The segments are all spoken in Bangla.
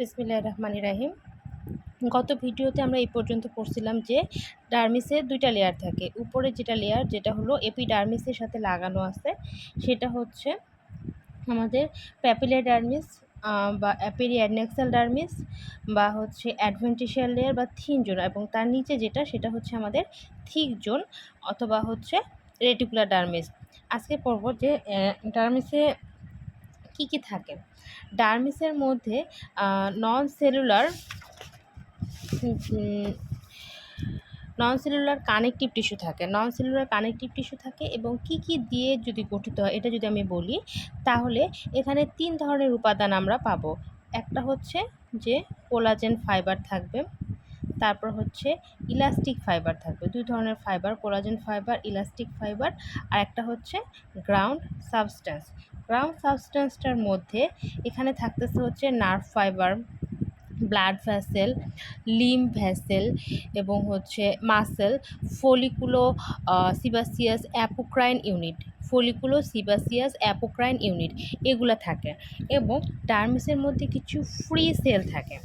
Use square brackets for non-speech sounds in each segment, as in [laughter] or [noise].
বিসমিল্লাহ রহমান রাহিম। গত ভিডিওতে আমরা এই পর্যন্ত পড়ছিলাম যে ডার্মিসের দুইটা লেয়ার থাকে। উপরে যেটা লেয়ার যেটা হলো এপিডার্মিসের সাথে লাগানো আছে, সেটা হচ্ছে আমাদের প্যাপিলার ডার্মিস বা অ্যাপেরিয়াডনেক্সাল ডার্মিস, বা হচ্ছে অ্যাডভেন্টিশিয়াল লেয়ার বা থিন জোন এবং তার নিচে যেটা, সেটা হচ্ছে আমাদের থিক জোন অথবা হচ্ছে রেটিকুলার ডার্মিস। আজকে পড়ব যে ডার্মিসে কী কী থাকে? ডার্মিসের মধ্যে non cellular non cellular connective tissue থাকে। নন সেলুলার কানেকটিভ টিস্যু থাকে এবং কি কি দিয়ে যদি গঠিত হয়, এটা যদি আমি বলি, তাহলে এখানে তিন ধরনের উপাদান আমরা পাবো। একটা হচ্ছে যে কোলাজেন ফাইবার থাকবে, তারপর হচ্ছে ইলাস্টিক ফাইবার থাকবে। দুই ধরনের fibre, collagen fibre, elastic fibre, আর একটা হচ্ছে গ্রাউন্ড সাবস্ট্যান্স। গ্রাউন্ড সাবস্টেন্সটার মধ্যে এখানে থাকতেছে হচ্ছে nerve fibre, blood vessel lymph vessel এবং হচ্ছে muscle, folliculo sebaceous apocrine unit, folliculo, sebaceous apocrine unit এগুলো থাকে এবং ডার্মিসের মধ্যে কিছু ফ্রি সেল থাকে।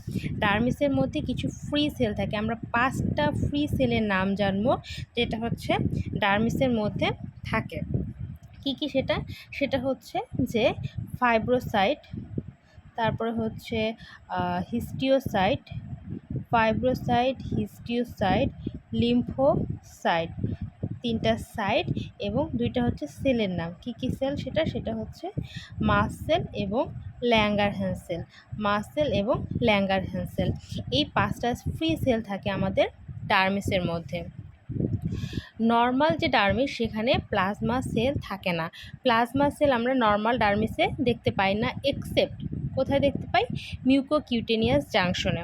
ডার্মিসের মধ্যে কিছু ফ্রি সেল থাকে। আমরা পাঁচটা ফ্রি সেলের নাম জানব যেটা হচ্ছে ডার্মিসের মধ্যে থাকে। কি কি সেটা? সেটা হচ্ছে যে ফাইব্রোসাইট তারপরে হচ্ছে হিস্টিওসাইট ফাইব্রোসাইট হিস্টিওসাইট লিম্ফোসাইট তিনটা সাইট এবং দুইটা হচ্ছে সেলের নাম। কি কি সেল সেটা? সেটা হচ্ছে মাস সেল এবং ল্যাঙ্গার হ্যান্সেল মাসেল এবং ল্যাঙ্গার হ্যান্সেল এই পাঁচটা ফ্রি সেল থাকে আমাদের ডার্মিসের মধ্যে। নর্মাল যে ডার্মিস, সেখানে প্লাজমা সেল থাকে না। প্লাজমা সেল আমরা নর্মাল ডার্মিসে দেখতে পাই না এক্সেপ্ট কোথায় দেখতে পাই? মিউকোকিউটেনিয়াস জাংশনে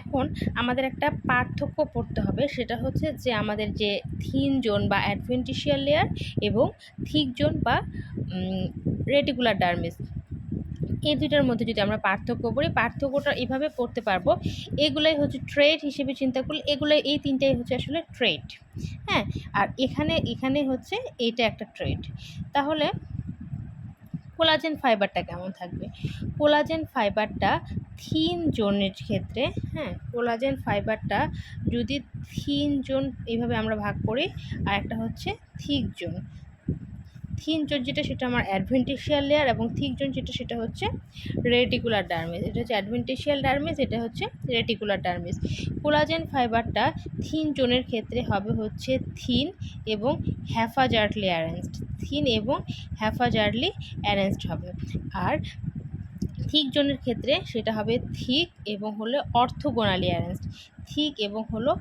এখন আমাদের একটা পার্থক্য পড়তে হবে, সেটা হচ্ছে যে আমাদের যে থিন জোন বা অ্যাডভেন্টিশিয়াল লেয়ার এবং থিক জোন বা রেটিকুলার ডার্মিস এই দুইটার মধ্যে যদি আমরা পার্থক্য করি, পার্থক্যটা এভাবে পড়তে পারব। এগুলাই হচ্ছে ট্রেড হিসেবে চিন্তা করলে এগুলো এই তিনটাই হচ্ছে আসলে ট্রেড হ্যাঁ? আর এখানে এখানে হচ্ছে এইটা একটা ট্রেড তাহলে কোলাজেন ফাইবারটা কেমন থাকবে? কোলাজেন ফাইবারটা থিন জোনের ক্ষেত্রে হ্যাঁ? কোলাজেন ফাইবারটা যদি থিন জোন এইভাবে আমরা ভাগ করি, আর একটা হচ্ছে থিক জোন। থিন জোন যেটা সেটা আমার অ্যাডভেন্টিশিয়াল লেয়ার এবং থিক জোন যেটা সেটা হচ্ছে রেটিকুলার ডার্মিস। এটা হচ্ছে অ্যাডভেন্টিশিয়াল ডার্মিস, এটা হচ্ছে রেটিকুলার ডার্মিস। কোলাজেন ফাইবারটা থিন জোনের ক্ষেত্রে হবে হচ্ছে থিন এবং হ্যাফাজার্টলি অ্যারেঞ্জড। থিন এবং হ্যাফাজার্টলি অ্যারেঞ্জড হবে। আর থিক জোনের ক্ষেত্রে সেটা হবে থিক এবং হলো অর্থগোনালি অ্যারেঞ্জড। থিক এবং হলো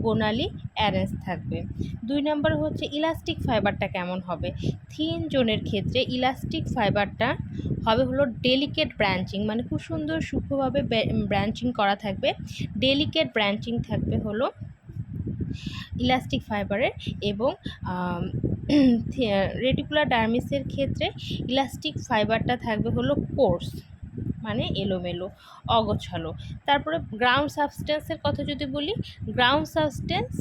অর্থগোনালি অ্যারেঞ্জ থাকবে। দুই নম্বর হচ্ছে ইলাস্টিক ফাইবারটা কেমন হবে? থিন জোনের ক্ষেত্রে ইলাস্টিক ফাইবারটা হবে হলো ডেলিকেট ব্রাঞ্চিং মানে খুব সুন্দর সূক্ষ্মভাবে ব্রাঞ্চিং করা থাকবে। ডেলিকেট ব্রাঞ্চিং থাকবে হলো ইলাস্টিক ফাইবারের এবং রেটিকুলার [clears throat] ডার্মিসের ক্ষেত্রে ইলাস্টিক ফাইবারটা থাকবে হলো কোর্স মানে এলোমেলো, অগোছালো। তারপরে গ্রাউন্ড সাবস্টেন্সের কথা যদি বলি গ্রাউন্ড সাবস্টেন্স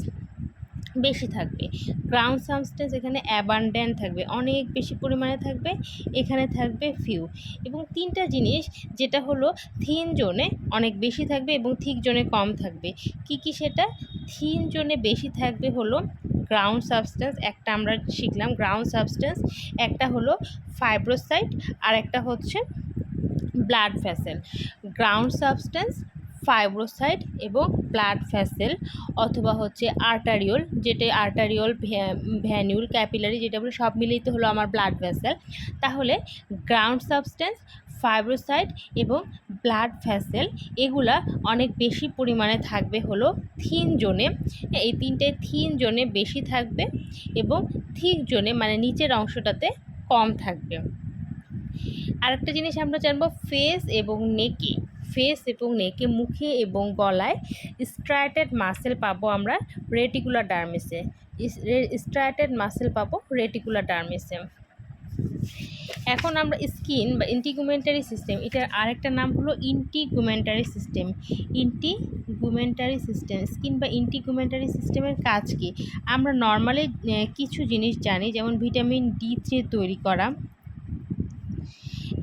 বেশি থাকবে। গ্রাউন্ড সাবস্টেন্স এখানে অ্যাবান্ডেন্ট থাকবে, অনেক বেশি পরিমাণে থাকবে, এখানে থাকবে ফিউ এবং তিনটা জিনিস, যেটা হলো থিন জোনে অনেক বেশি থাকবে এবং থিক জোনে কম থাকবে। কি কি সেটা? থিন জোনে বেশি থাকবে হলো গ্রাউন্ড সাবস্টেন্স একটা আমরা শিখলাম গ্রাউন্ড সাবস্টেন্স একটা হলো ফাইব্রোসাইট আর একটা হচ্ছে blood vessel ground substance, fibrocyte এবং ব্লাড ভ্যাসেল অথবা হচ্ছে আর্টারিওল, যেটা আর্টারিওল ভ্যানিউল, ক্যাপিলারি যেটা বলে, সব মিলিত হলো আমার ব্লাড ভ্যাসেল তাহলে গ্রাউন্ড সাবস্টেন্স, ফাইব্রোসাইট এবং ব্লাড ভ্যাসেল এগুলা অনেক বেশি পরিমাণে থাকবে হলো থিন জোনে। এই তিনটে থিন জোনে বেশি থাকবে এবং থিক জোনে মানে নিচের অংশটাতে কম থাকবে। আরেকটা জিনিস আমরা জানব ফেস এবং নেকে ফেস এবং নেকে মুখে এবং গলায় স্ট্রাইটেড মাসেল পাবো আমরা রেটিকুলার ডার্মিসে স্ট্রাইটেড মাসেল পাবো রেটিকুলার ডার্মিসে এখন আমরা স্কিন বা ইন্টিগুমেন্টারি সিস্টেম এটার আরেকটা নাম হলো integumentary system integumentary system skin বা ইন্টিগুমেন্টারি সিস্টেমের কাজ কি? আমরা নর্মালি কিছু জিনিস জানি, যেমন ভিটামিন ডি থ্রি তৈরি করা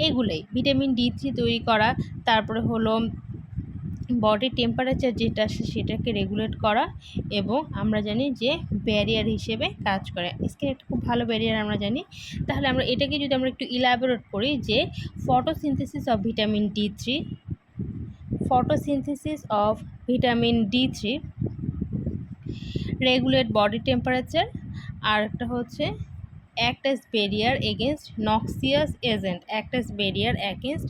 এগুলোই। ভিটামিন ডি থ্রি তৈরি করা, তারপরে হলো বডি টেম্পারেচার যেটা আসে সেটাকে রেগুলেট করা এবং আমরা জানি যে ব্যারিয়ার হিসেবে কাজ করে। স্কিন একটা খুব ভালো ব্যারিয়ার আমরা জানি। তাহলে আমরা এটাকে যদি আমরা একটু ইলাবোরেট করি যে photosynthesis of vitamin D three photosynthesis of vitamin D three regulate body temperature আর একটা হচ্ছে acts as barrier against noxious agent acts as barrier against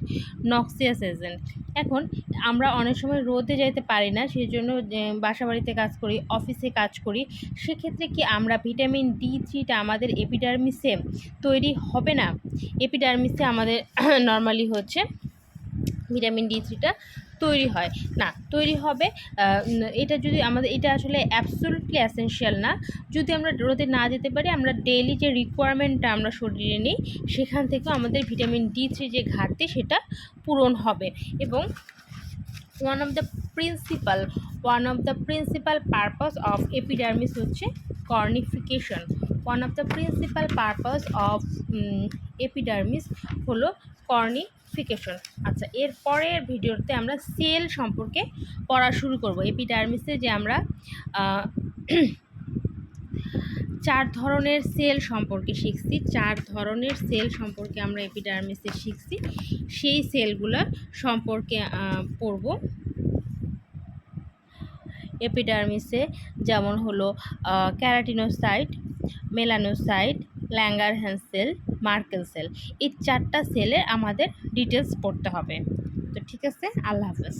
noxious agent এখন আমরা অনেক সময় রোদে যাইতে পারি না সেই জন্য বাসা বাড়িতে কাজ করি অফিসে কাজ করি। সেক্ষেত্রে কি আমরা ভিটামিন ডি থ্রিটা আমাদের এপিডার্মিসে তৈরি হবে না? এপিডার্মিসে আমাদের [coughs] নর্মালি হচ্ছে ভিটামিন ডি থ্রিটা তৈরি হয়। না, তৈরি হবে এটা যদি আমাদের, এটা আসলে অ্যাবসোলুটলি অ্যাসেনশিয়াল না। যদি আমরা রোদে না যেতে পারি, আমরা ডেইলি যে রিকোয়ারমেন্টটা আমরা শরীরে নিই, সেখান থেকেও আমাদের ভিটামিন ডি থ্রি যে ঘাটতি, সেটা পূরণ হবে। এবং one of the principal one of the principal purpose of epidermis হচ্ছে cornification one of the principal purpose of epidermis হলো কর্নিফিকেশন আচ্ছা এর পরের ভিডিওতে আমরা সেল সম্পর্কে পড়া শুরু করব। এপিডার্মিসে যে আমরা চার ধরনের সেল সম্পর্কে শিখছি, চার ধরনের সেল সম্পর্কে আমরা এপিডার্মিসে শিখছি। সেই সেলগুলো সম্পর্কে পড়ব। এপিডার্মিসে যেমন হলো keratinocyte melanocyte Langerhans cell Merkel cell. এই চারটা সেলের আমাদের ডিটেলস পড়তে হবে। তো ঠিক আছে আল্লাহ হাফেজ।